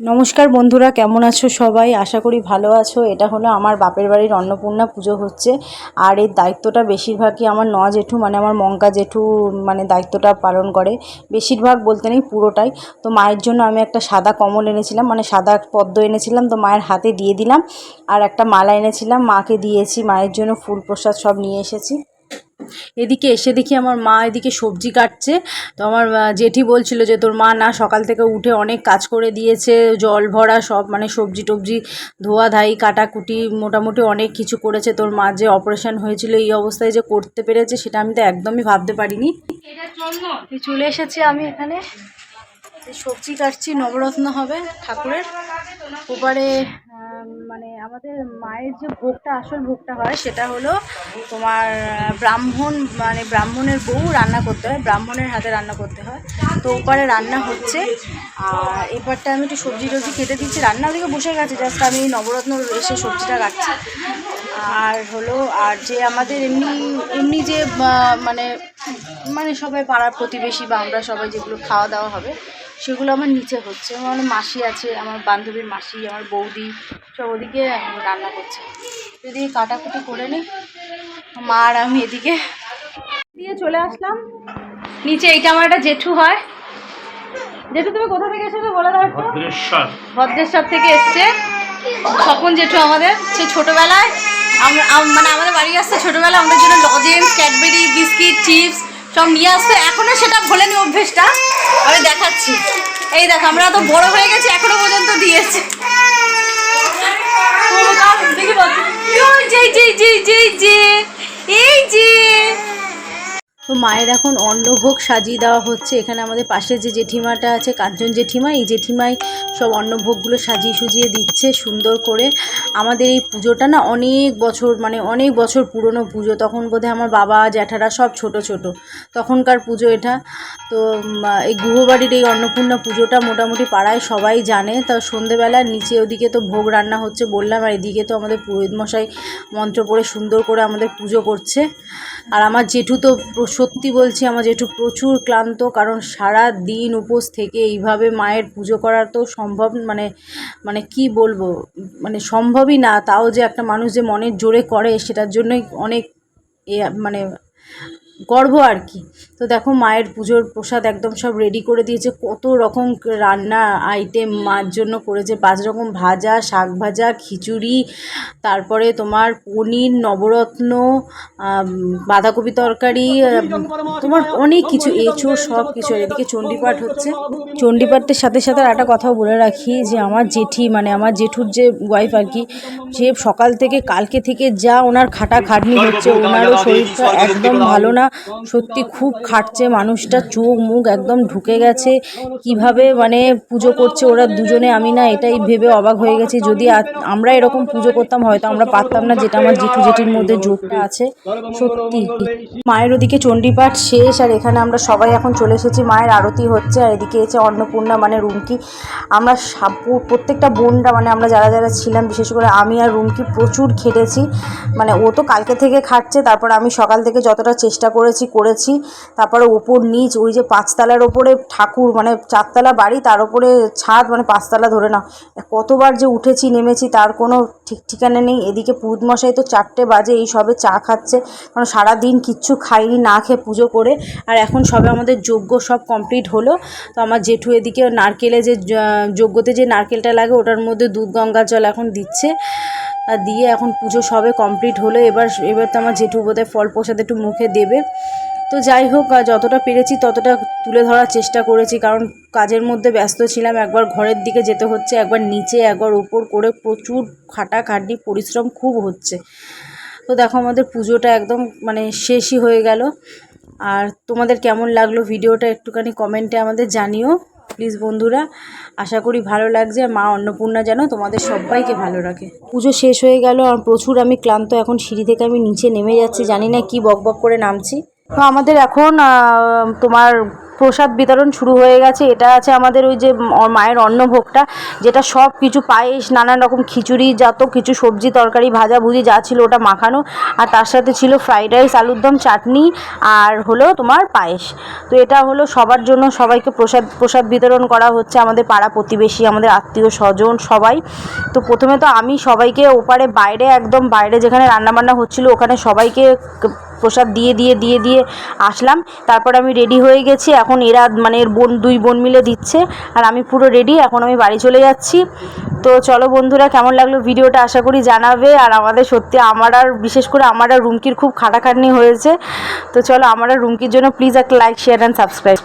নমস্কার বন্ধুরা, কেমন আছো সবাই? আশা করি ভালো আছো। এটা হলো আমার বাপের বাড়ির অন্নপূর্ণা পুজো হচ্ছে। আর এর দায়িত্বটা বেশিরভাগই আমার ন জেঠু মানে আমার মঙ্কা জেঠু মানে দায়িত্বটা পালন করে। বেশিরভাগ বলতে নেই, পুরোটাই। তো মায়ের জন্য আমি একটা সাদা কমল এনেছিলাম মানে সাদা পদ্ম এনেছিলাম, তো মায়ের হাতে দিয়ে দিলাম। আর একটা মালা এনেছিলাম, মাকে দিয়েছি, মায়ের জন্য ফুল প্রসাদ সব নিয়ে এসেছি। এদিকে এসে দেখি আমার মা এদিকে সবজি কাটছে। তো আমার জেঠি বলছিল যে, তোর মা না সকাল থেকে উঠে অনেক কাজ করে দিয়েছে, জল ভরা সব মানে সবজি টবজি ধোয়া ধাই, কাটাকুটি, মোটামুটি অনেক কিছু করেছে। তোর মা যে অপারেশন হয়েছিল এই অবস্থায় যে করতে পেরেছে, সেটা আমি তো একদমই ভাবতে পারিনি। চলে এসেছি আমি এখানে। সবজি কাটছি, নবরত্ন হবে ঠাকুরের। ওপারে মানে আমাদের মায়ের যে ভোগটা, আসল ভোগটা হয়, সেটা হলো তোমার ব্রাহ্মণ মানে ব্রাহ্মণের বউ রান্না করতে হয়, ব্রাহ্মণের হাতে রান্না করতে হয়। তো ওপারে রান্না হচ্ছে। আর এপারটা আমি একটু সবজি টবজি খেতে দিচ্ছি। রান্না ওদিকে বসে গেছে, জাস্ট আমি নবরত্ন এসে সবজিটা কাটছি। আর হলো, আর যে আমাদের এমনি এমনি যে মানে মানে সবাই পাড়ার প্রতিবেশী বা আমরা সবাই যেগুলো খাওয়া দাওয়া হবে সেগুলো আমার নিচে হচ্ছে। আমার মাসি আছে আমার বান্ধবীর মাসি আমার বৌদি সব ওদিকে রান্না করছে। যদি কাটাকুটি করে নিই মা আর আমি এদিকে দিয়ে চলে আসলাম। নিচে এইটা আমার একটা জেঠু হয়। জেঠু তুমি কোথা থেকে এসেছ বলে দাও একটু। ভদ্রেশ্বর। ভদ্রেশ্বর থেকে এসছে। স্বপন জেঠু আমাদের সে ছোটোবেলায় আমরা মানে আমাদের বাড়ি আসতে ছোটোবেলায় আমাদের জন্য লজেন্স ক্যাডবেরি বিস্কিট চিপস সব নিয়ে আসতো এখনও সেটা ভোলেনি অভ্যেসটা আমি দেখাচ্ছি এই দেখো আমরা তো বড় হয়ে গেছি এখনও পর্যন্ত দিয়েছে এই যে তো মায়ের এখন অন্নভোগ সাজিয়ে দেওয়া হচ্ছে। এখানে আমাদের পাশে যে জেঠিমাটা আছে, কাঞ্চন জেঠিমা, এই জেঠিমাই সব অন্নভোগগুলো সাজিয়ে সুজিয়ে দিচ্ছে সুন্দর করে। আমাদের এই পুজোটা না অনেক বছর মানে অনেক বছর পুরনো পুজো। তখন বোধহয় আমার বাবা, জ্যাঠারা সব ছোট ছোট। তখনকার পুজো এটা। তো এই গুহবাড়ির এই অন্নপূর্ণা পুজোটা মোটামুটি পাড়ায় সবাই জানে। তা সন্ধেবেলা নিচে ওদিকে তো ভোগ রান্না হচ্ছে বললাম, আর এদিকে তো আমাদের পুরোহিত মশাই মন্ত্র পড়ে সুন্দর করে আমাদের পুজো করছে। আর আমার জেঠু তো সত্যি বলছি, আমার জেঠু প্রচুর ক্লান্ত, কারণ সারা দিন উপোস থেকে এইভাবে মায়ের পুজো করার তো সম্ভব মানে মানে কি বলব মানে সম্ভবই না। তাও যে একটা মানুষ যে মনের জোরে করে, সেটার জন্যই অনেক এ মানে গর্ব আর কি। তো দেখো মায়ের পুজোর প্রসাদ একদম সব রেডি করে দিয়েছে। কত রকম রান্না আইটেম মার জন্য করেছে। পাঁচ রকম ভাজা, শাক ভাজা, খিচুড়ি, তারপরে তোমার পনির, নবরত্ন বাঁধাকপি তরকারি তোমার অনেক কিছু, এঁচো সব কিছু এদিকে চণ্ডীপাঠ হচ্ছে। চণ্ডীপাঠের সাথে সাথে একটা কথাও বলে রাখি যে আমার জেঠি মানে আমার জেঠুর যে ওয়াইফ আর কি, সে সকাল থেকে কালকে থেকে যা ওনার খাটা খাটনি হচ্ছে, ওনারও শরীরটা একদম ভালো না। সত্যি খুব খাটছে, মানুষটা চোখ মুখ একদম ঢুকে গেছে। কীভাবে মানে পুজো করছে ওরা দুজনে, আমি না এটাই ভেবে অবাক হয়ে গেছি। যদি আমরা এরকম পুজো করতাম, হয়তো আমরা পারতাম না, যেটা আমার জেঠু জেঠির মধ্যে যোগটা আছে। সত্যি। মায়ের ওদিকে চণ্ডীপাঠ শেষ, আর এখানে আমরা সবাই এখন চলে এসেছি। মায়ের আরতি হচ্ছে, আর এদিকে এসে অন্নপূর্ণা মানে রুমকি। আমরা প্রত্যেকটা বোনরা মানে আমরা যারা যারা ছিলাম, বিশেষ করে আমি আর রুমকি প্রচুর খেটেছি। মানে ও তো কালকে থেকে খাটছে, তারপর আমি সকাল থেকে যতটা চেষ্টা করেছি করেছি। তারপরে ওপর নিচ, ওই যে পাঁচতলার ওপরে ঠাকুর মানে চারতলা বাড়ি, তার ওপরে ছাদ মানে পাঁচতলা ধরে নাও। কতবার যে উঠেছি, নেমেছি, তার কোনো ঠিক ঠিকানা নেই। এদিকে পুরুত মশাই তো চারটে বাজে, এই সবে চা খাচ্ছে। কারণ সারাদিন কিচ্ছু খাইনি, না খেয়ে পুজো করে। আর এখন সবে আমাদের যজ্ঞ সব কমপ্লিট হলো। তো আমার জেঠু এদিকে নারকেলে যে যজ্ঞতে যে নারকেলটা লাগে, ওটার মধ্যে দুধ, গঙ্গার জল এখন দিচ্ছে। দিয়ে এখন পুজো সবে কমপ্লিট হলো। এবার এবার তো আমার জেঠু বোধহয় ফল প্রসাদ একটু মুখে দেবে। তো যাই হোক যতটা পেরেছি ততটা তুলে ধরার চেষ্টা করেছি। কারণ কাজের মধ্যে ব্যস্ত ছিলাম, একবার ঘরের দিকে যেতে হচ্ছে, একবার নিচে, একবার উপর করে প্রচুর খাটাখাটনি, পরিশ্রম খুব হচ্ছে। তো দেখো আমাদের পুজোটা একদম মানে শেষই হয়ে গেল। আর তোমাদের কেমন লাগল ভিডিওটা একটুখানি কমেন্টে আমাদের জানিও। প্লিজ বন্ধুরা, আশা করি ভালো লাগছে। মা অন্নপূর্ণা যেন তোমাদের সবাইকে ভালো রাখে। পুজো শেষ হয়ে গেল, আর প্রচুর আমি ক্লান্ত। এখন সিঁড়ি থেকে আমি নিচে নেমে যাচ্ছি, জানি না কি বক বক করে নামছি। তো আমাদের এখন তোমার প্রসাদ বিতরণ শুরু হয়ে গেছে। এটা আছে আমাদের ওই যে মায়ের অন্নভোগটা, যেটা সব কিছু পায়েস, নানান রকম খিচুড়ি যত কিছু সবজি, তরকারি, ভাজা, ভুজি, যা ছিল ওটা মাখানো। আর তার সাথে ছিল ফ্রাইড রাইস, আলুর দম, চাটনি, আর হলো তোমার পায়েস। তো এটা হলো সবার জন্য সবাইকে প্রসাদ প্রসাদ বিতরণ করা হচ্ছে আমাদের পাড়া প্রতিবেশী, আমাদের আত্মীয় স্বজন, সবাই। তো প্রথমে তো আমি সবাইকে ওপারে বাইরে, একদম বাইরে যেখানে রান্নাবান্না হচ্ছিল, ওখানে সবাইকে প্রসাদ দিয়ে দিয়ে দিয়ে দিয়ে আসলাম। তারপর আমি রেডি হয়ে গেছি। এখন এরা মানে বোন, দুই বোন মিলে দিচ্ছে। আর আমি পুরো রেডি এখন আমি বাড়ি চলে যাচ্ছি। তো চলো বন্ধুরা, কেমন লাগল ভিডিওটা? আশা করি জানাবে। আর আমাদের সত্যি আমার আর, বিশেষ করে আমার আর রুমকির খুব খাটাখাটনি হয়েছে। তো চলো আমার আর রুমকির জন্য প্লিজ একটা লাইক শেয়ার অ্যান্ড সাবস্ক্রাইব